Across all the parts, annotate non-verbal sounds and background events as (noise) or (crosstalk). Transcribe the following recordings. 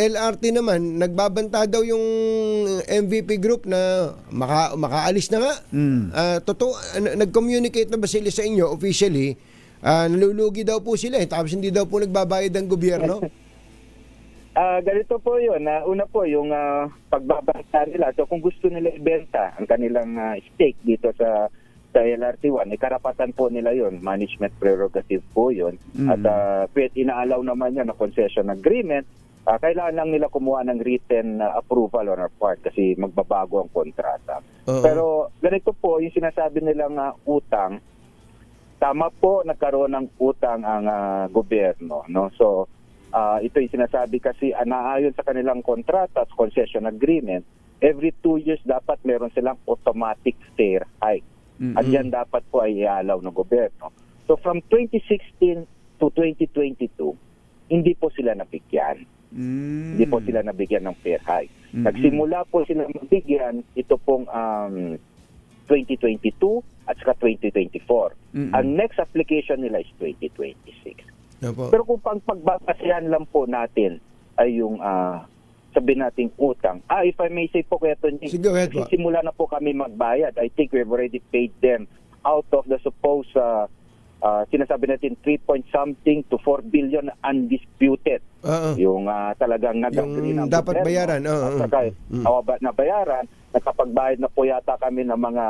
LRT naman, nagbabanta daw yung MVP group na maka, makaalis na nga. Mm. Ah, totoo, nag-communicate na ba sila sa inyo officially? Ah, nalulugi daw po sila eh, tapos hindi daw po nagbabayad ng gobyerno. (laughs) Ah, ganito po 'yun. na una po yung ah, pagbabanta nila. So kung gusto nila ibenta ang kanilang ah, stake dito sa sa LRT1, eh, karapatan po nila 'yon. Management prerogative po 'yon. Mm. At uh, pwede inaalaw naman 'yan na concession agreement. Ah, kailangan lang nila kumuha ng written ah, approval on our part kasi magbabago ang kontrata. Oo. Pero ganito po, yung sinasabi nilang ah, utang, tama po nagkaroon ng utang ang ah, gobyerno no so ah, ito yung sinasabi kasi ah, naayon sa kanilang kontrata at concession agreement every two years dapat meron silang automatic fare hike Mm-mm. at yan dapat po ay ialaw ng gobyerno so from 2016 to 2022 hindi po sila nabigyan Mm. hindi po sila nabigyan ng fair hike. Mhm. Nagsimula po sila mabigyan ito pong um, 2022 at saka 2024. Mhm. Ang next application nila is 2026. Opo. Pero kung pang pagbabasihan lang po natin ay yung ah, sabi nating utang. Ah, if I may say po, Kuya Tony, Sige, simula na po kami magbayad. I think we've already paid them out of the supposed uh, uh, sinasabi natin 3 point something to 4 billion undisputed Oo. yung ah, talagang nag-agree ng dapat gobyerno. bayaran, oo, At saka, Mm. awa na bayaran, nakapagbayad na po yata kami ng mga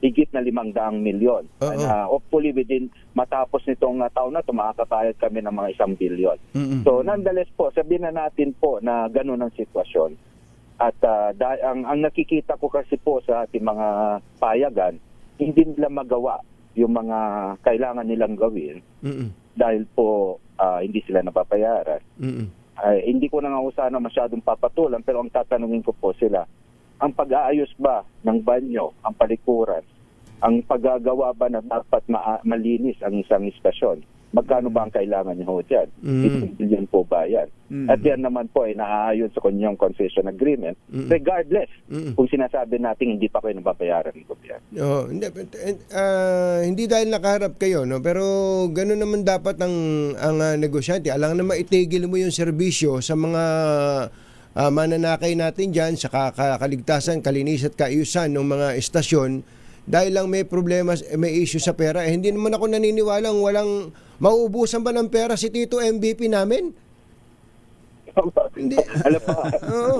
higit na limang daang milyon. Oo. And, ah, hopefully within matapos nitong ah, taon na ito, makakabayad kami ng mga isang bilyon. Mm-mm. So nonetheless po, sabihin na natin po na ganun ang sitwasyon. At ah, da- ang, ang nakikita ko kasi po sa ating mga payagan, hindi nila magawa yung mga kailangan nilang gawin Mm-mm. dahil po ah, hindi sila napapayaran Mm-mm. ay hindi ko na nga sana masyadong papatulan pero ang tatanungin ko po sila, ang pag-aayos ba ng banyo, ang palikuran, ang paggagawa ba na dapat ma- malinis ang isang istasyon, magkano ba ang kailangan niyo ho dyan? Mm. Billion po ba yan? Mm. At yan naman po ay naaayon sa kanyang concession agreement Mm. regardless Mm. kung sinasabi natin hindi pa kayo nababayaran ng gobyerno. Oo, hindi, but, eh, ah, hindi dahil nakaharap kayo, no? pero gano'n naman dapat ang, ang ah, negosyante. Alang na maitigil mo yung serbisyo sa mga ah, mananakay natin dyan sa ka- kaligtasan, kalinis at kaayusan ng mga estasyon dahil lang may problema, may issue sa pera. Eh, hindi naman ako naniniwalang walang mauubusan ba ng pera si Tito MVP namin? Hindi. Alam (laughs) Oo.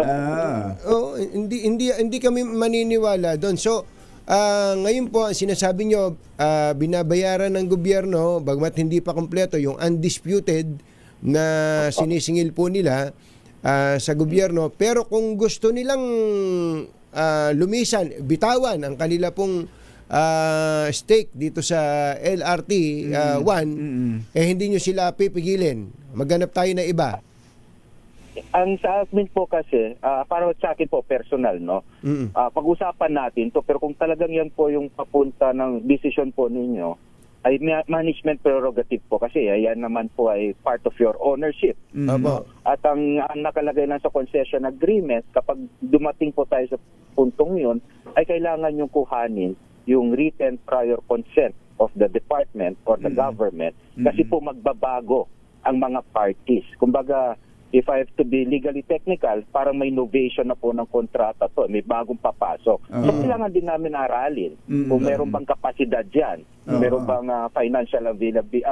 Ah. Oo, hindi hindi hindi kami maniniwala doon. So, ah, ngayon po ang sinasabi nyo, ah, binabayaran ng gobyerno bagmat hindi pa kompleto yung undisputed na sinisingil po nila ah, sa gobyerno. Pero kung gusto nilang ah, lumisan, bitawan ang kanila pong ah, stake dito sa LRT 1, Mm-mm. eh hindi nyo sila pipigilin. Maghanap tayo na iba. ang sa amin po kasi, ah, para sa akin po personal, no? Mm. Ah, pag-usapan natin to pero kung talagang yan po yung papunta ng decision po ninyo ay ma- management prerogative po kasi ayan naman po ay part of your ownership. Mm. At ang, ang nakalagay lang sa concession agreement kapag dumating po tayo sa puntong yun ay kailangan yung kuhanin yung written prior consent of the department or the Mm. government kasi Mm. po magbabago ang mga parties. Kumbaga, if I have to be legally technical, parang may innovation na po ng kontrata to. May bagong papasok. So, Oo. kailangan din namin aralin Mm. kung meron bang kapasidad dyan, Oo. meron bang ah, financial availability,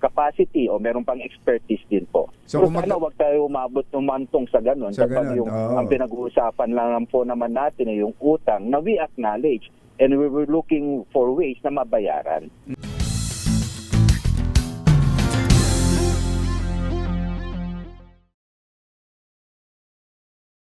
capacity o meron pang expertise din po. So, mag- sana wag tayo umabot umantong sa ganun. Sa kapag ganun, yung, oo. ang pinag-uusapan lang po naman natin ay yung utang na we acknowledge and we were looking for ways na mabayaran.